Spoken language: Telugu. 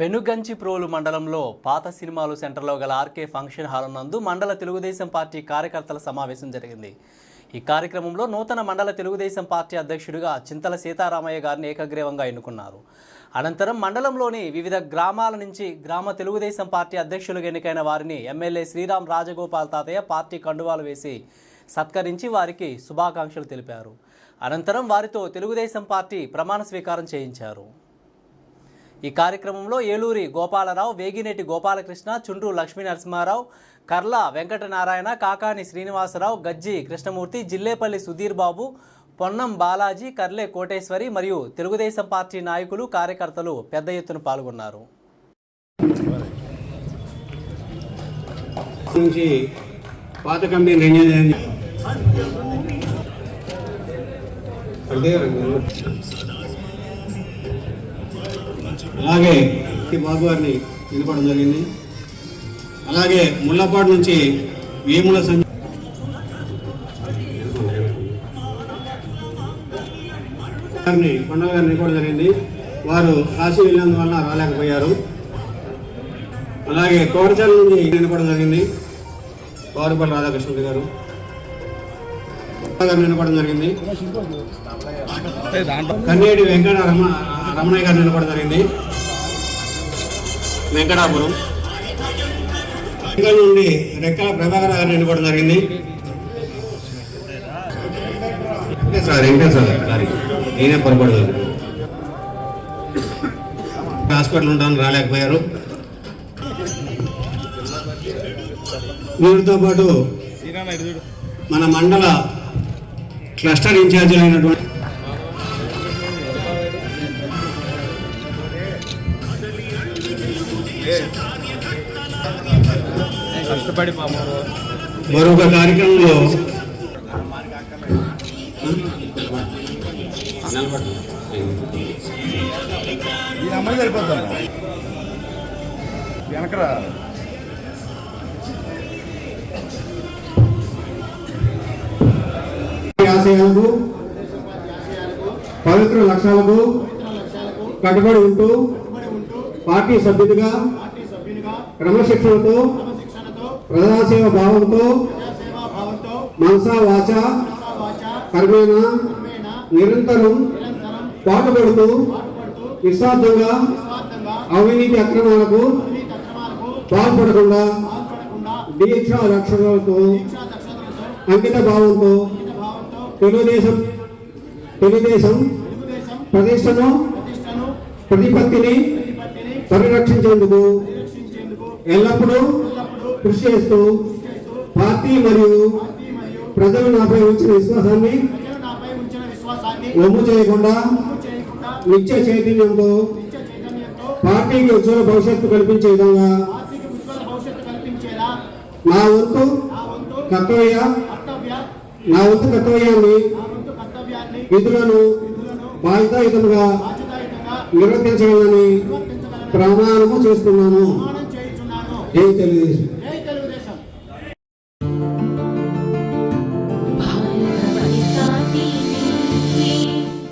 పెనుగంచిప్రోలు మండలంలో పాత సినిమాలు సెంటర్లో గల ఆర్కే ఫంక్షన్ హాల్ నందు మండల తెలుగుదేశం పార్టీ కార్యకర్తల సమావేశం జరిగింది. ఈ కార్యక్రమంలో నూతన మండల తెలుగుదేశం పార్టీ అధ్యక్షుడిగా చింతల సీతారామయ్య గారిని ఏకగ్రీవంగా ఎన్నుకున్నారు. అనంతరం మండలంలోని వివిధ గ్రామాల నుంచి గ్రామ తెలుగుదేశం పార్టీ అధ్యక్షులుగా ఎన్నికైన వారిని ఎమ్మెల్యే శ్రీరామ్ రాజగోపాల్ తాతయ్య పార్టీ కండువాలు వేసి సత్కరించి వారికి శుభాకాంక్షలు తెలిపారు. అనంతరం వారితో తెలుగుదేశం పార్టీ ప్రమాణ స్వీకారం చేయించారు. ఈ కార్యక్రమంలో ఏలూరి గోపాలరావు వేగినేటి గోపాలకృష్ణ చుండ్రు లక్ష్మీ నరసింహారావు కర్ల వెంకటనారాయణ కాకాని శ్రీనివాసరావు గజ్జి కృష్ణమూర్తి జిల్లేపల్లి సుధీర్ బాబు పొన్నం బాలాజీ కర్లే కోటేశ్వరి మరియు తెలుగుదేశం పార్టీ నాయకులు కార్యకర్తలు పెద్ద ఎత్తున పాల్గొన్నారు. అలాగే బాబు గారిని నిలబడడం జరిగింది. అలాగే ముళ్ళపాడు నుంచి వేముల సంజ గారిని కొండల గారిని నిలబడడం జరిగింది. వారు కాశీ వెళ్ళినందువల్ల రాలేకపోయారు. అలాగే కోరచల్ నుంచి నిలబడడం జరిగింది. వారుపల్లి రాధాకృష్ణ గారు. గారు నిలబడడం జరిగింది. కన్నేటి వెంకట రమ రమణయ్య గారు నిలబడడం జరిగింది. వెంకటాపురం. ఇక్కడ నుండి రెక్కల ప్రభాకర్ గారు నిలబడడం జరిగింది. వెంకటేశ్వర వెంకటేశ్వర గారి. నేనే పొరపడదు హాస్పిటల్ ఉంటాను రాలేకపోయారు. వీరితో పాటు మన మండల క్లస్టర్ ఇన్ఛార్జీలు అయినటువంటి కష్టపడి మరొక కార్యక్రమంలో ఈ అమ్మాయి సరిపోతాను వెనకరా. ఆశయాలకు పవిత్ర లక్ష్యాలకు కట్టుబడి ఉంటూ పార్టీ సభ్యుడిగా క్రమశిక్షణతో ప్రజాసేవ భావంతో మనసా వాచ కర్మేణ నిరంతరం పాటుపడుతూ నిస్వార్థంగా అవినీతి అక్రమాలకు పాల్పడకుండా దీక్ష రక్షణలతో అంకిత భావంతో తెలుగుదేశం తెలుగుదేశం ప్రతిష్టను ప్రతిపత్తిని పరిరక్షించేందుకు ఎల్లప్పుడూ కృషి చేస్తూ పార్టీ మరియు ప్రజలు నాపై ఉంచిన విశ్వాసాన్ని ఒమ్ము చేయకుండా నిత్య చైతన్యంతో పార్టీకి ఉజ్వల భవిష్యత్తు కల్పించే విధంగా నా వంతు కర్తవ్య నా వంతు కర్తవ్యాన్ని విధులను బాధ్యతాయుతంగా నిర్వర్తించగలను ప్రమాణము చేస్తున్నాను. జై తెలుగుదేశం